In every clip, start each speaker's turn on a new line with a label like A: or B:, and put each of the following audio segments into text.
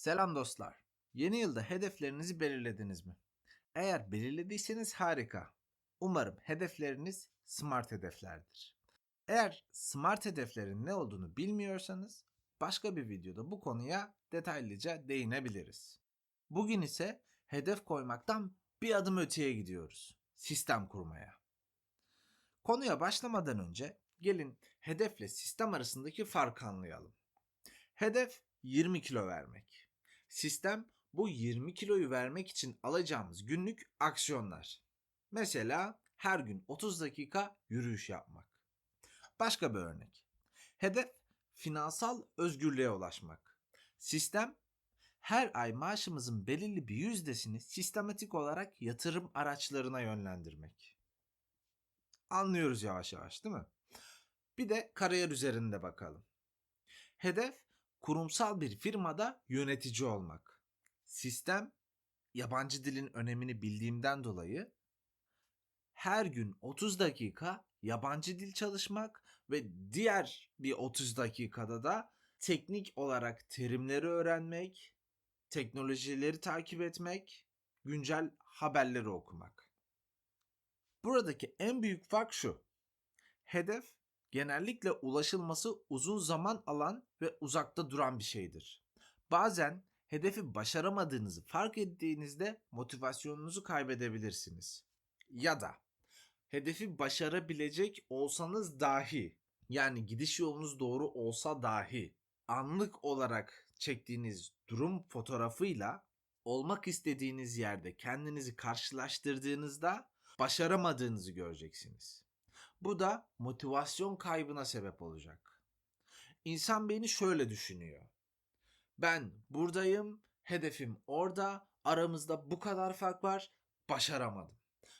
A: Selam dostlar. Yeni yılda hedeflerinizi belirlediniz mi? Eğer belirlediyseniz harika. Umarım hedefleriniz smart hedeflerdir. Eğer smart hedeflerin ne olduğunu bilmiyorsanız başka bir videoda bu konuya detaylıca değinebiliriz. Bugün ise hedef koymaktan bir adım öteye gidiyoruz. Sistem kurmaya. Konuya başlamadan önce gelin hedefle sistem arasındaki farkı anlayalım. Hedef 20 kilo vermek. Sistem bu 20 kiloyu vermek için alacağımız günlük aksiyonlar. Mesela her gün 30 dakika yürüyüş yapmak. Başka bir örnek. Hedef finansal özgürlüğe ulaşmak. Sistem her ay maaşımızın belirli bir yüzdesini sistematik olarak yatırım araçlarına yönlendirmek. Anlıyoruz yavaş yavaş değil mi? Bir de kariyer üzerinde bakalım. Hedef kurumsal bir firmada yönetici olmak. Sistem yabancı dilin önemini bildiğimden dolayı her gün 30 dakika yabancı dil çalışmak ve diğer bir 30 dakikada da teknik olarak terimleri öğrenmek, teknolojileri takip etmek, güncel haberleri okumak. Buradaki en büyük fark şu. Hedef genellikle ulaşılması uzun zaman alan ve uzakta duran bir şeydir. Bazen hedefi başaramadığınızı fark ettiğinizde motivasyonunuzu kaybedebilirsiniz. Ya da hedefi başarabilecek olsanız dahi yani gidiş yolunuz doğru olsa dahi anlık olarak çektiğiniz durum fotoğrafıyla olmak istediğiniz yerde kendinizi karşılaştırdığınızda başaramadığınızı göreceksiniz. Bu da motivasyon kaybına sebep olacak. İnsan beyni şöyle düşünüyor. Ben buradayım, hedefim orada, aramızda bu kadar fark var, başaramadım.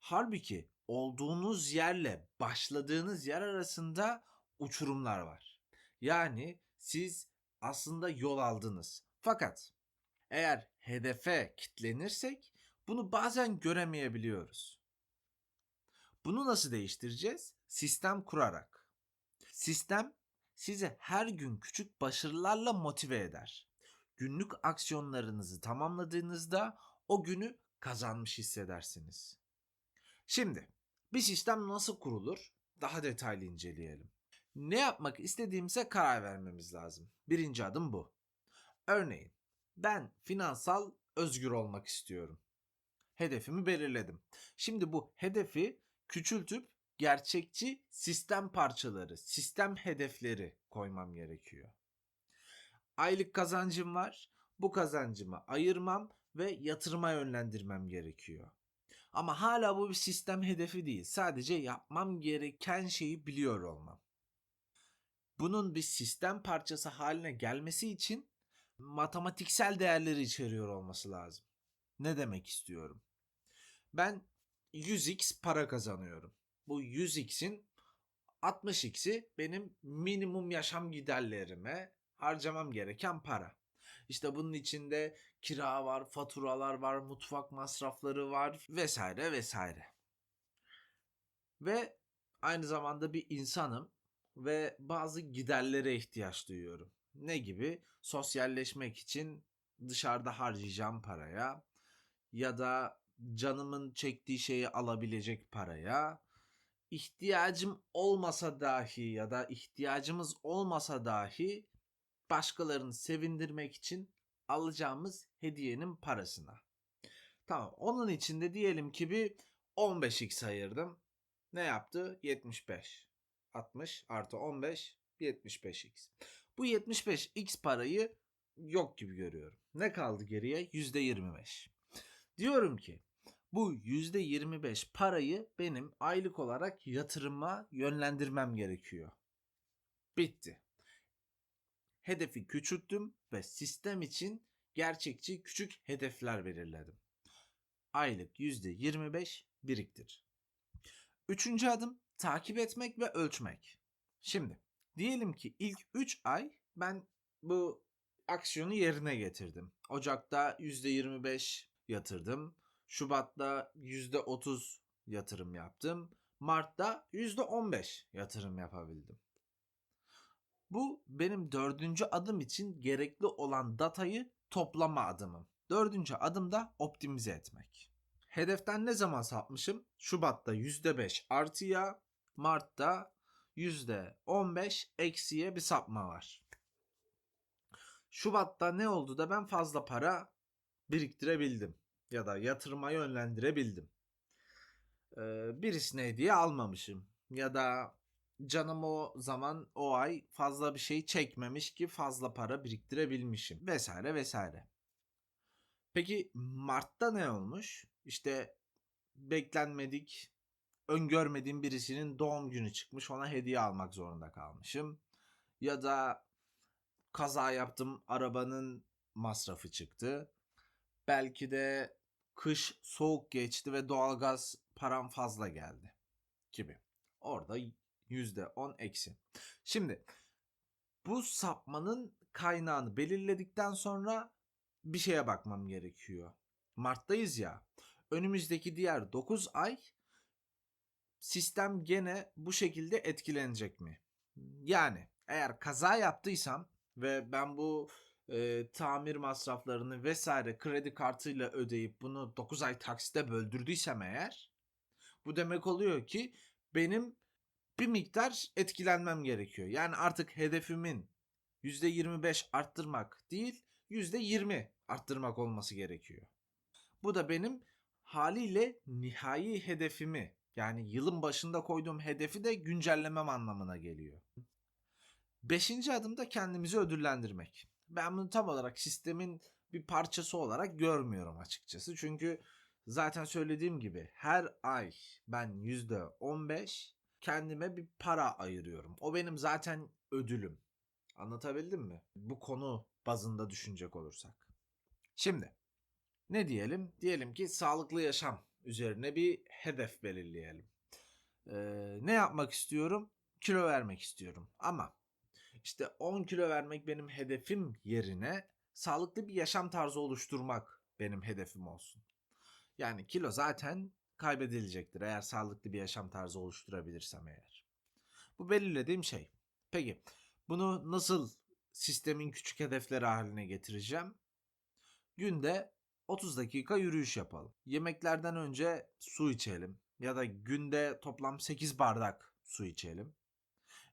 A: Halbuki olduğunuz yerle başladığınız yer arasında uçurumlar var. Yani siz aslında yol aldınız. Fakat eğer hedefe kitlenirsek bunu bazen göremeyebiliyoruz. Bunu nasıl değiştireceğiz? Sistem kurarak. Sistem sizi her gün küçük başarılarla motive eder. Günlük aksiyonlarınızı tamamladığınızda o günü kazanmış hissedersiniz. Şimdi bir sistem nasıl kurulur? Daha detaylı inceleyelim. Ne yapmak istediğimize karar vermemiz lazım. Birinci adım bu. Örneğin ben finansal özgür olmak istiyorum. Hedefimi belirledim. Şimdi bu hedefi küçültüp gerçekçi sistem parçaları, sistem hedefleri koymam gerekiyor. Aylık kazancım var. Bu kazancımı ayırmam ve yatırıma yönlendirmem gerekiyor. Ama hala bu bir sistem hedefi değil. Sadece yapmam gereken şeyi biliyor olmam. Bunun bir sistem parçası haline gelmesi için matematiksel değerleri içeriyor olması lazım. Ne demek istiyorum? Ben 100x para kazanıyorum. Bu 100x'in 60x'i benim minimum yaşam giderlerime harcamam gereken para. İşte bunun içinde kira var, faturalar var, mutfak masrafları var vesaire vesaire. Ve aynı zamanda bir insanım ve bazı giderlere ihtiyaç duyuyorum. Ne gibi? Sosyalleşmek için dışarıda harcayacağım paraya ya da canımın çektiği şeyi alabilecek paraya, ihtiyacım olmasa dahi ya da ihtiyacımız olmasa dahi başkalarını sevindirmek için alacağımız hediyenin parasına. Tamam onun için de diyelim ki bir 15x ayırdım. Ne yaptı? 75. 60 artı 15 75x. Bu 75x parayı yok gibi görüyorum. Ne kaldı geriye? %25. Diyorum ki bu %25 parayı benim aylık olarak yatırıma yönlendirmem gerekiyor. Bitti. Hedefi küçülttüm ve sistem için gerçekçi küçük hedefler belirledim. Aylık %25 biriktir. Üçüncü adım takip etmek ve ölçmek. Şimdi diyelim ki ilk 3 ay ben bu aksiyonu yerine getirdim. Ocak'ta %25 yatırdım. Şubat'ta %30 yatırım yaptım. Mart'ta %15 yatırım yapabildim. Bu benim dördüncü adım için gerekli olan datayı toplama adımım. Dördüncü adım da optimize etmek. Hedeften ne zaman sapmışım? Şubat'ta %5 artıya, Mart'ta %15 eksiye bir sapma var. Şubat'ta ne oldu da ben fazla para biriktirebildim ya da yatırıma yönlendirebildim. Ee, birisine hediye almamışım ya da canım o zaman o ay fazla bir şey çekmemiş ki fazla para biriktirebilmişim vesaire vesaire. Peki Mart'ta ne olmuş? İşte beklenmedik, öngörmediğim birisinin doğum günü çıkmış ona hediye almak zorunda kalmışım. Ya da kaza yaptım arabanın masrafı çıktı. Belki de kış soğuk geçti ve doğalgaz param fazla geldi gibi. Orada %10 eksi. Şimdi bu sapmanın kaynağını belirledikten sonra bir şeye bakmam gerekiyor. Mart'tayız ya. Önümüzdeki diğer 9 ay sistem gene bu şekilde etkilenecek mi? Yani eğer kaza yaptıysam ve ben bu e, tamir masraflarını vesaire kredi kartıyla ödeyip bunu 9 ay taksite böldürdüysem eğer bu demek oluyor ki benim bir miktar etkilenmem gerekiyor. Yani artık hedefimin %25 arttırmak değil %20 arttırmak olması gerekiyor. Bu da benim haliyle nihai hedefimi yani yılın başında koyduğum hedefi de güncellemem anlamına geliyor. Beşinci adım da kendimizi ödüllendirmek. Ben bunu tam olarak sistemin bir parçası olarak görmüyorum açıkçası. Çünkü zaten söylediğim gibi her ay ben %15 kendime bir para ayırıyorum. O benim zaten ödülüm. Anlatabildim mi? Bu konu bazında düşünecek olursak. Şimdi ne diyelim? Diyelim ki sağlıklı yaşam üzerine bir hedef belirleyelim. Ee, ne yapmak istiyorum? Kilo vermek istiyorum. Ama işte 10 kilo vermek benim hedefim yerine sağlıklı bir yaşam tarzı oluşturmak benim hedefim olsun. Yani kilo zaten kaybedilecektir eğer sağlıklı bir yaşam tarzı oluşturabilirsem eğer. Bu belirlediğim şey. Peki bunu nasıl sistemin küçük hedefleri haline getireceğim? Günde 30 dakika yürüyüş yapalım. Yemeklerden önce su içelim ya da günde toplam 8 bardak su içelim.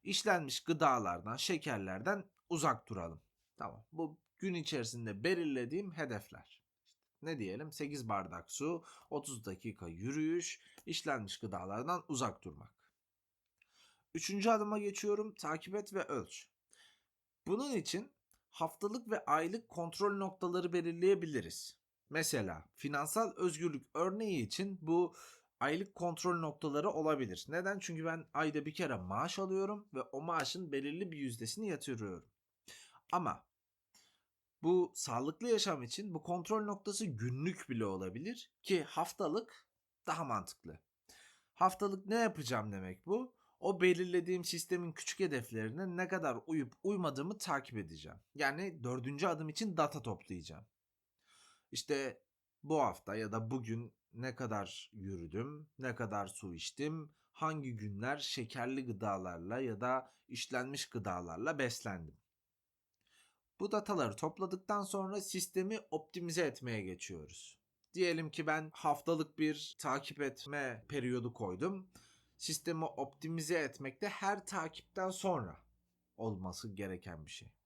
A: İşlenmiş gıdalardan, şekerlerden uzak duralım. Tamam. Bu gün içerisinde belirlediğim hedefler. Ne diyelim? 8 bardak su, 30 dakika yürüyüş, işlenmiş gıdalardan uzak durmak. Üçüncü adıma geçiyorum. Takip et ve ölç. Bunun için haftalık ve aylık kontrol noktaları belirleyebiliriz. Mesela finansal özgürlük örneği için bu aylık kontrol noktaları olabilir. Neden? Çünkü ben ayda bir kere maaş alıyorum ve o maaşın belirli bir yüzdesini yatırıyorum. Ama bu sağlıklı yaşam için bu kontrol noktası günlük bile olabilir ki haftalık daha mantıklı. Haftalık ne yapacağım demek bu? O belirlediğim sistemin küçük hedeflerine ne kadar uyup uymadığımı takip edeceğim. Yani dördüncü adım için data toplayacağım. İşte bu hafta ya da bugün ne kadar yürüdüm, ne kadar su içtim, hangi günler şekerli gıdalarla ya da işlenmiş gıdalarla beslendim. Bu dataları topladıktan sonra sistemi optimize etmeye geçiyoruz. Diyelim ki ben haftalık bir takip etme periyodu koydum. Sistemi optimize etmek de her takipten sonra olması gereken bir şey.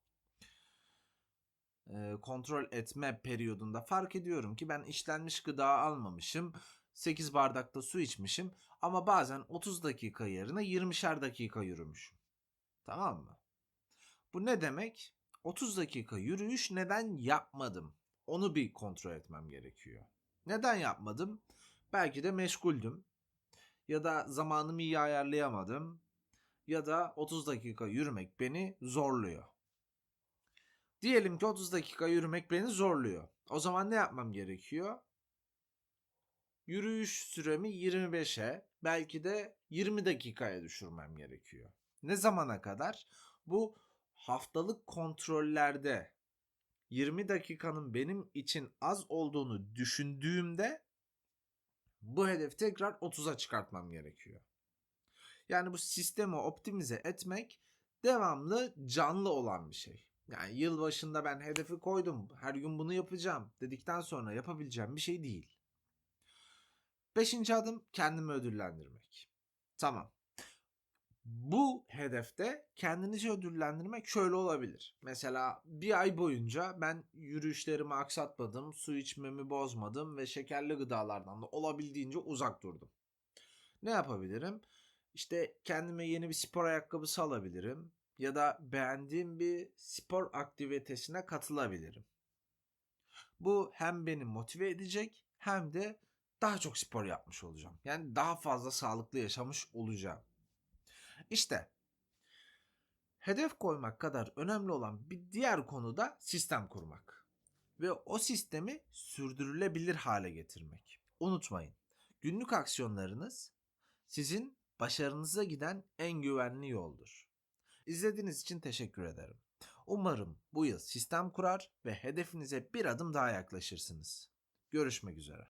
A: Ee, kontrol etme periyodunda fark ediyorum ki ben işlenmiş gıda almamışım. 8 bardakta su içmişim ama bazen 30 dakika yerine 20'şer dakika yürümüşüm. Tamam mı? Bu ne demek? 30 dakika yürüyüş neden yapmadım? Onu bir kontrol etmem gerekiyor. Neden yapmadım? Belki de meşguldüm. Ya da zamanımı iyi ayarlayamadım. Ya da 30 dakika yürümek beni zorluyor. Diyelim ki 30 dakika yürümek beni zorluyor. O zaman ne yapmam gerekiyor? Yürüyüş süremi 25'e, belki de 20 dakikaya düşürmem gerekiyor. Ne zamana kadar? Bu haftalık kontrollerde 20 dakikanın benim için az olduğunu düşündüğümde bu hedefi tekrar 30'a çıkartmam gerekiyor. Yani bu sistemi optimize etmek devamlı canlı olan bir şey. Yani yıl başında ben hedefi koydum, her gün bunu yapacağım dedikten sonra yapabileceğim bir şey değil. Beşinci adım kendimi ödüllendirmek. Tamam. Bu hedefte kendinizi ödüllendirmek şöyle olabilir. Mesela bir ay boyunca ben yürüyüşlerimi aksatmadım, su içmemi bozmadım ve şekerli gıdalardan da olabildiğince uzak durdum. Ne yapabilirim? İşte kendime yeni bir spor ayakkabısı alabilirim ya da beğendiğim bir spor aktivitesine katılabilirim. Bu hem beni motive edecek hem de daha çok spor yapmış olacağım. Yani daha fazla sağlıklı yaşamış olacağım. İşte hedef koymak kadar önemli olan bir diğer konu da sistem kurmak. Ve o sistemi sürdürülebilir hale getirmek. Unutmayın, günlük aksiyonlarınız sizin başarınıza giden en güvenli yoldur. İzlediğiniz için teşekkür ederim. Umarım bu yıl sistem kurar ve hedefinize bir adım daha yaklaşırsınız. Görüşmek üzere.